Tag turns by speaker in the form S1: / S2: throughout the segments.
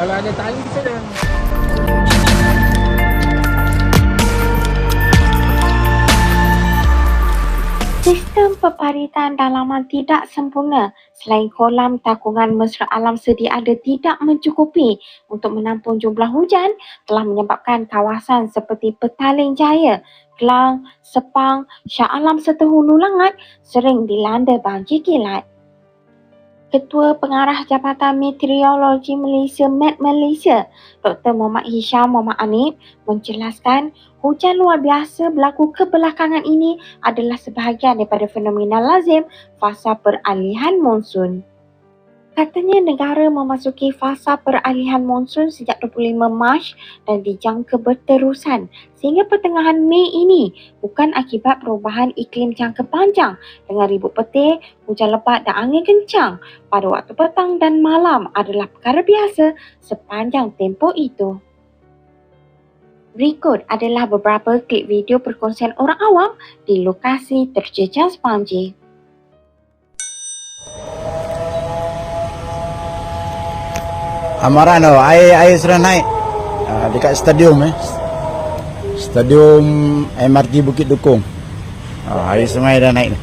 S1: Kalau ada tali senang.
S2: Sistem peparitan dalaman tidak sempurna selain kolam takungan mesra alam sedia ada tidak mencukupi untuk menampung jumlah hujan telah menyebabkan kawasan seperti Petaling Jaya, Kelang, Sepang, Shah Alam serta Hulu Langat sering dilanda banjir kilat. Ketua Pengarah Jabatan Meteorologi Malaysia Met Malaysia, Dr. Muhammad Hisham Muhammad Anip menjelaskan hujan luar biasa berlaku kebelakangan ini adalah sebahagian daripada fenomena lazim fasa peralihan monsun. Katanya negara memasuki fasa peralihan monsun sejak 25 Mac dan dijangka berterusan sehingga pertengahan Mei ini bukan akibat perubahan iklim jangka panjang dengan ribut petir, hujan lebat dan angin kencang pada waktu petang dan malam adalah perkara biasa sepanjang tempoh itu. Berikut adalah beberapa klip video perkongsian orang awam di lokasi terjejas banjir.
S3: Amaran tu, air air sudah naik uh, dekat stadium eh. Stadium MRT Bukit Dukung. Uh, air sungai dah naik ni.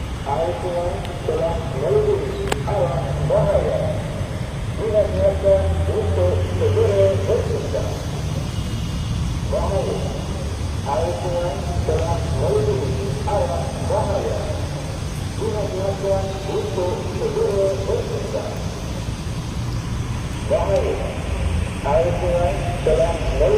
S1: त्यामुळे शाळेशिवाय त्याला नऊ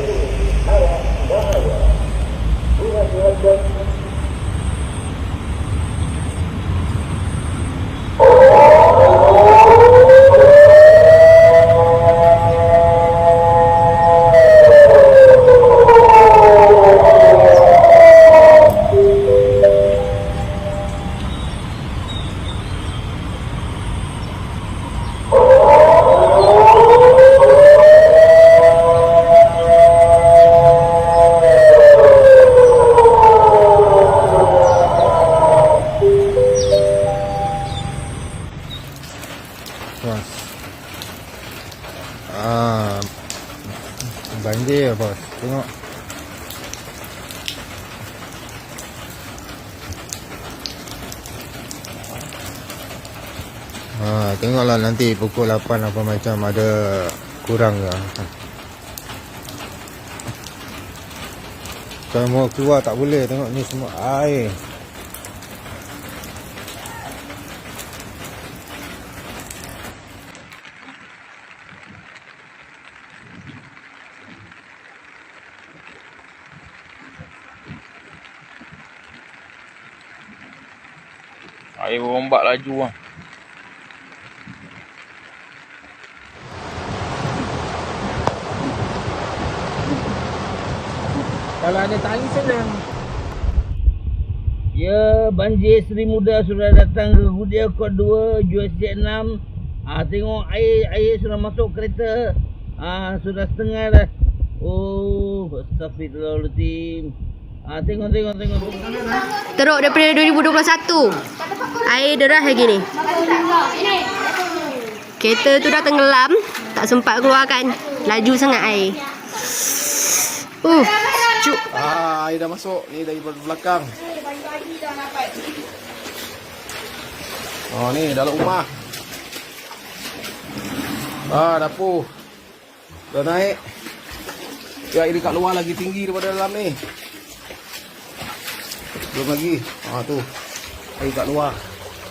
S1: Banjir bos. Tengok. Ha, tengoklah nanti pukul 8 apa macam ada kurang ke. Kalau mau keluar tak boleh tengok ni semua air.
S4: Air berombak laju lah.
S1: Kalau ada tali senang.
S5: Ya, banjir Seri Muda sudah datang ke Gudia Kod 2, USJ 6. Ah, tengok air air sudah masuk kereta. Ah, sudah setengah dah. Oh, astagfirullahaladzim. Ah, tengok, tengok, tengok.
S6: Teruk daripada 2021. Air deras lagi ni. Kereta tu dah tenggelam. Tak sempat keluarkan. Laju sangat air. Uh, cuk.
S3: Ah, air dah masuk ni dari belakang. Oh ni dalam rumah. Ah, dapur. Dah naik. Ya, air dekat luar lagi tinggi daripada dalam ni. Belum lagi. Ah tu. Air kat luar.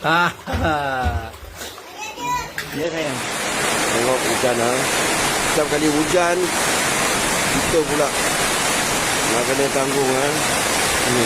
S3: Ah. Ya sayang. Tengok hujan ah. Setiap kali hujan kita pula nak kena tanggung ah. Ni.